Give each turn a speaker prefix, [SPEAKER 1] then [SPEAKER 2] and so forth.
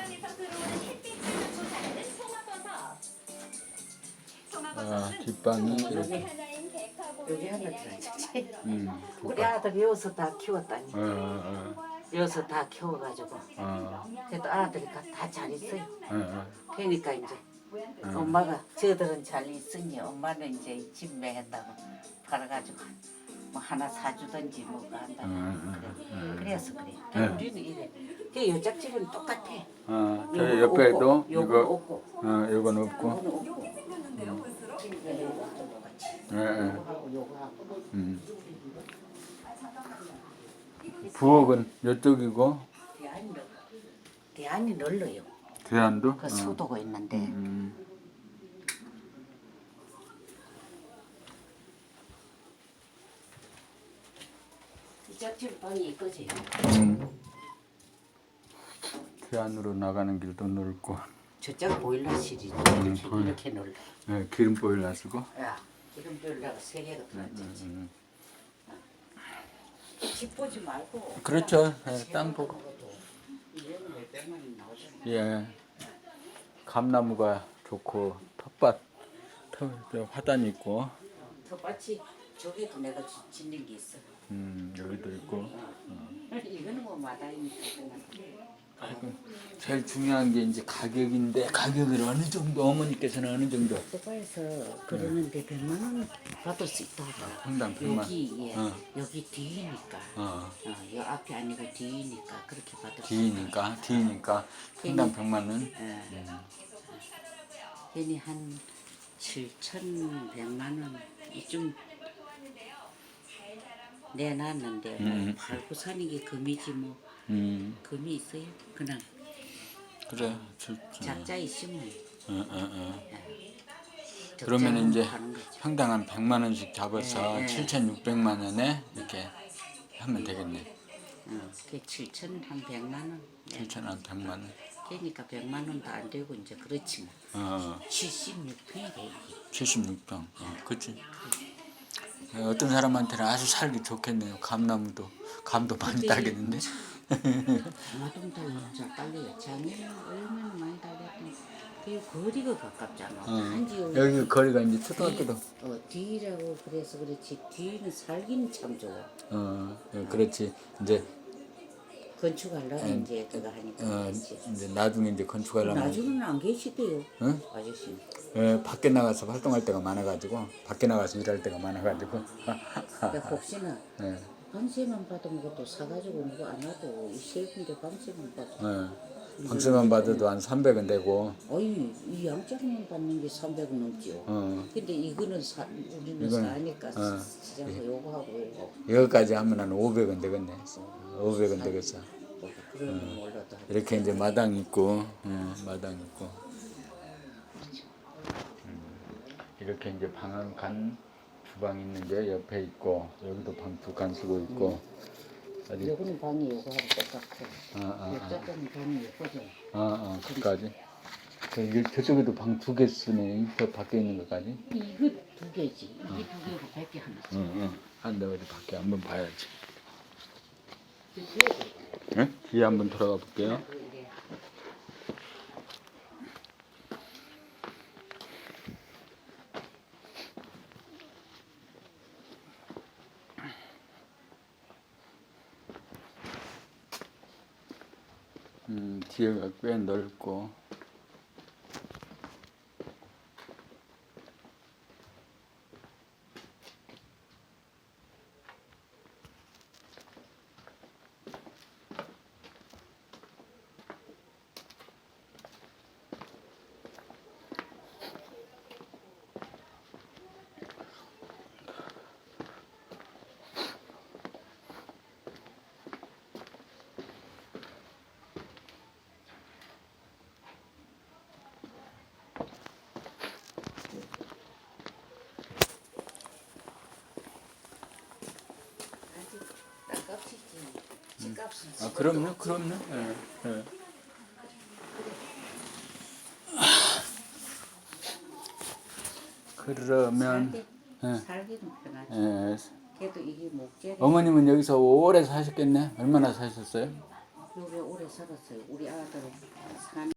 [SPEAKER 1] 땅에서 들어오는 햇빛을 받고 자라는 송화버섯. 송화버섯은
[SPEAKER 2] 아, 뒷방이 이렇게.
[SPEAKER 1] 하나인 백화고를
[SPEAKER 3] 여기 하나.
[SPEAKER 1] 만들어진
[SPEAKER 2] 음.
[SPEAKER 3] 우리 아들 여기서 다 키웠다니.
[SPEAKER 2] 어, 어,
[SPEAKER 3] 여기서 다 키워가지고.
[SPEAKER 2] 어,
[SPEAKER 3] 그래도 아들이 다 잘 있어요.
[SPEAKER 2] 어, 어.
[SPEAKER 3] 그러니까 이제 엄마가 저들은 잘 있으니 엄마는 이제 집 매했다고 팔아가지고 뭐 하나 사주든지 뭐가 한다고
[SPEAKER 2] 음,
[SPEAKER 3] 그래. 그래서 그래.
[SPEAKER 2] 네.
[SPEAKER 3] 우리는 이래. 그 요짝집은 똑같아.
[SPEAKER 2] 어, 저
[SPEAKER 3] 요거
[SPEAKER 2] 옆에도
[SPEAKER 3] 없고,
[SPEAKER 2] 이거,
[SPEAKER 3] 없고,
[SPEAKER 2] 어, 이건 없고.
[SPEAKER 3] 똑같이.
[SPEAKER 2] 예, 예. 음. 부엌은 이쪽이고
[SPEAKER 3] 대안이. 대안이 넓어요.
[SPEAKER 2] 대안도.
[SPEAKER 3] 그
[SPEAKER 2] 어.
[SPEAKER 3] 수도가 있는데
[SPEAKER 2] 음.
[SPEAKER 3] 요짝집 방이 이거지.
[SPEAKER 2] 음. 대안으로 나가는 길도 넓고,
[SPEAKER 3] 저쪽 보일러실이 이렇게
[SPEAKER 2] 음, 보일-
[SPEAKER 3] 이렇게 넓어.
[SPEAKER 2] 예, 기름 보일러 쓰고.
[SPEAKER 3] 야, 기름 보일러가 세 개가 들어있지.
[SPEAKER 2] 음.
[SPEAKER 3] 집 보지 말고.
[SPEAKER 2] 그렇죠. 예, 땅 보고.
[SPEAKER 3] 몇백만 나오잖아.
[SPEAKER 2] 예. 감나무가 좋고 텃밭, 텃, 저 화단 있고,
[SPEAKER 3] 텃밭이 저기도 내가 지- 짓는 게 있어.
[SPEAKER 2] 음, 여기도 있고.
[SPEAKER 3] 이거는 뭐 마다이니까 그냥.
[SPEAKER 2] 아이고, 제일 중요한 게 이제 가격인데 가격을 어느 정도 어머니께서는 어느 정도
[SPEAKER 3] 소바에서 그러는데 100만 원 받을 수 있다고.
[SPEAKER 2] 평당 100만.
[SPEAKER 3] 여기 예,
[SPEAKER 2] 어.
[SPEAKER 3] 여기 뒤니까.
[SPEAKER 2] 어,
[SPEAKER 3] 어, 여 앞이 아니고 뒤니까 그렇게 받을 수
[SPEAKER 2] 뒤니까 뒤니까 평당 100만 원.
[SPEAKER 3] 예. 괜히 한 7,100만 원 이쯤 내놨는데 뭐
[SPEAKER 2] 음.
[SPEAKER 3] 팔고 사는 게 금이지 뭐
[SPEAKER 2] 음,
[SPEAKER 3] 금이 있어요 그냥
[SPEAKER 2] 그래. 저, 저,
[SPEAKER 3] 작자 있으면
[SPEAKER 2] 어, 어, 어.
[SPEAKER 3] 적자
[SPEAKER 2] 그러면 이제
[SPEAKER 3] 하는 거죠.
[SPEAKER 2] 평당 한 100만 원씩 잡아서
[SPEAKER 3] 네, 네.
[SPEAKER 2] 7,600만 원에 이렇게 하면 되겠네.
[SPEAKER 3] 어, 그게 7천 한 100만 원 네.
[SPEAKER 2] 7천 한 100만 원.
[SPEAKER 3] 그러니까 100만 원도 안 되고 이제 그렇지 뭐
[SPEAKER 2] 어,
[SPEAKER 3] 76평이래 이게
[SPEAKER 2] 76평. 어, 그치. 어떤 사람한테는 아주 살기 좋겠네요. 감나무도 감도 많이 따겠는데.
[SPEAKER 3] 얼마나 많이 그 거리가 가깝잖아
[SPEAKER 2] 어,
[SPEAKER 3] 여기
[SPEAKER 2] 여기 거리가 이제 초등학교도.
[SPEAKER 3] 어, 뒤라고 그래서 그렇지 뒤는 살기는 참 좋아
[SPEAKER 2] 어, 어, 그렇지. 이제
[SPEAKER 3] 건축하려고 이제 그거 하니까
[SPEAKER 2] 어, 이제 나중에 이제 건축하려면
[SPEAKER 3] 나중에는 안 계시대요
[SPEAKER 2] 응?
[SPEAKER 3] 아저씨
[SPEAKER 2] 어, 밖에 나가서 활동할 때가 많아가지고 밖에 나가서 일할 때가 많아가지고.
[SPEAKER 3] 근데 혹시나
[SPEAKER 2] 예,
[SPEAKER 3] 방세만 받으면 그것도 사가지고 누구 안 와도 세 군데 방세만 받아
[SPEAKER 2] 어, 방세만 받아도 한 300은 되고.
[SPEAKER 3] 어이 이 양장만 받는 게 300원 넘지요
[SPEAKER 2] 어,
[SPEAKER 3] 근데 이거는 사, 우리는
[SPEAKER 2] 이거는,
[SPEAKER 3] 사니까
[SPEAKER 2] 어.
[SPEAKER 3] 시장고 요거 하고 요거
[SPEAKER 2] 여기까지 하면 한 500은 되겠네. 500은 되겠어.
[SPEAKER 3] 그러면 몰라도 한
[SPEAKER 2] 이렇게 이제 마당 있고, 어, 마당 있고. 음, 이렇게 이제 방안 간 주방 있는 게 옆에 있고, 여기도 방 두 칸 쓰고 있고.
[SPEAKER 3] 요거는 방이 요거하고 똑같아
[SPEAKER 2] 아, 아, 아,
[SPEAKER 3] 방이 예뻐져
[SPEAKER 2] 아, 아, 그까지. 그 저쪽에도 방 두 개 쓰네. 저 밖에 있는 것까지.
[SPEAKER 3] 이거 두 개지 이게 두 개고 밖에 하나
[SPEAKER 2] 응, 응. 한데 어디 밖에 한번 봐야지. 응? 뒤에 한번 돌아가 볼게요. 음, 뒤에가 꽤 넓고.
[SPEAKER 3] 아,
[SPEAKER 2] 그럼요, 그럼요. 예, 예. 그러면 예.
[SPEAKER 3] 살기는 편하지
[SPEAKER 2] 예.
[SPEAKER 3] 이게
[SPEAKER 2] 어머님은 여기서 오래 사셨겠네. 얼마나 사셨어요?
[SPEAKER 3] 서울에 오래 살았어요. 우리 아들은 산